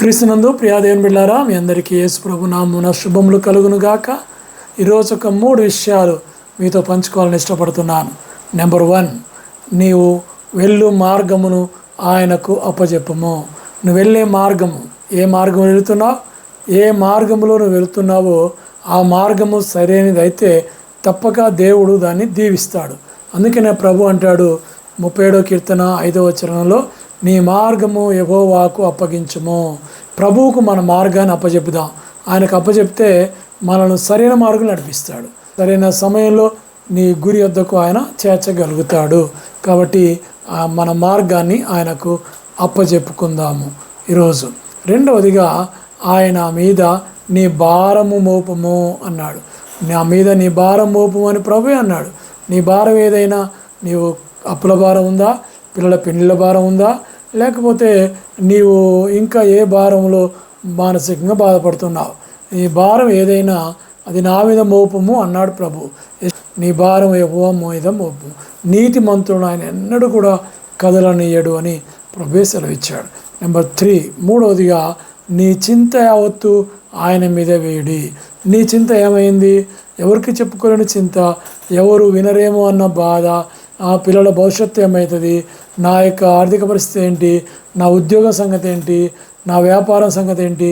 క్రీస్తునందు ప్రియాదేవన్ బిళ్ళారా మీ అందరికీ యేసు ప్రభు నామున శుభములు కలుగును గాక ఈరోజు ఒక మూడు విషయాలు మీతో పంచుకోవాలని ఇష్టపడుతున్నాను. నెంబర్ వన్ నీవు వెళ్ళు మార్గమును ఆయనకు అప్పజెప్పము. నువ్వు వెళ్ళే మార్గము ఏ మార్గం వెళుతున్నావు? ఏ మార్గంలో నువ్వు వెళుతున్నావో ఆ మార్గము సరైనదైతే తప్పక దేవుడు దాన్ని దీవిస్తాడు. అందుకనే ప్రభు అంటాడు ముప్పై ఏడో కీర్తన ఐదవ చరణంలో నీ మార్గము యహోవాకు అప్పగించము. ప్రభువుకు మన మార్గాన్ని అప్పచెప్పుదాం ఆయనకు అప్పచెప్తే మనల్ని సరైన మార్గం నడిపిస్తాడు. సరైన సమయంలో నీ గురి వద్దకు ఆయన చేర్చగలుగుతాడు. కాబట్టి మన మార్గాన్ని ఆయనకు అప్పజెప్పుకుందాము. ఈరోజు రెండవదిగా ఆయన మీద నీ భారము మోపము అన్నాడు. నా మీద నీ భారం మోపము అని ప్రభు అన్నాడు. నీ భారం ఏదైనా నీవు అప్పుల భారం ఉందా? పిల్లల పెళ్ళిళ్ళ భారం ఉందా? లేకపోతే నీవు ఇంకా ఏ భారంలో మానసికంగా బాధపడుతున్నావు? నీ భారం ఏదైనా అది నా మీద మోపము అన్నాడు ప్రభు. నీ భారం ఎక్కువ మీద మోపము. నీతి మంత్రుడు ఆయన ఎన్నడూ కూడా కదలనీయడు అని ప్రభు సెలవిచ్చాడు. నెంబర్ త్రీ మూడవదిగా నీ చింత యావత్తు ఆయన మీద వేడి. నీ చింత ఏమైంది? ఎవరికి చెప్పుకోలేని చింత? ఎవరు వినరేమో అన్న బాధ ఆ పిల్లల భవిష్యత్తు ఏమవుతుంది నా యొక్క ఆర్థిక పరిస్థితి ఏంటి? నా ఉద్యోగ సంగతి ఏంటి? నా వ్యాపారం సంగతి ఏంటి?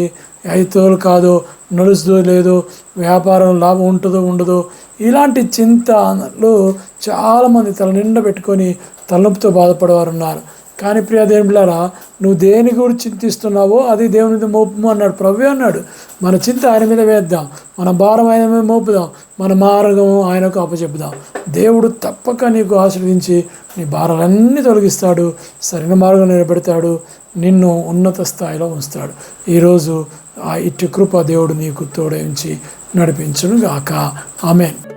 అయితే కాదో నడుస్తుందో లేదో వ్యాపారం లాభం ఉంటుందో ఉండదో? ఇలాంటి చింతలు చాలామంది తల నిండా పెట్టుకొని తలనొప్పితో బాధపడేవారు ఉన్నారు కానీ ప్రియ దేవులారా నువ్వు దేని గురించి చింతిస్తున్నావో అది దేవుని మీద మోపము అన్నాడు. ప్రభు అన్నాడు. మన చింత ఆయన మీద వేద్దాం. మన భారం ఆయన మీద మోపుదాం. మన మార్గం ఆయనకు అప్పచెప్పుదాం. దేవుడు తప్పక నీకు ఆశీర్వదించి నీ భారాలన్నీ తొలగిస్తాడు. సరైన మార్గం నిలబెడతాడు. నిన్ను ఉన్నత స్థాయిలో ఉంచుతాడు. ఈరోజు ఆ ఇట్టి కృప దేవుడు నీకు తోడించి నడిపించును గాక ఆమెన్.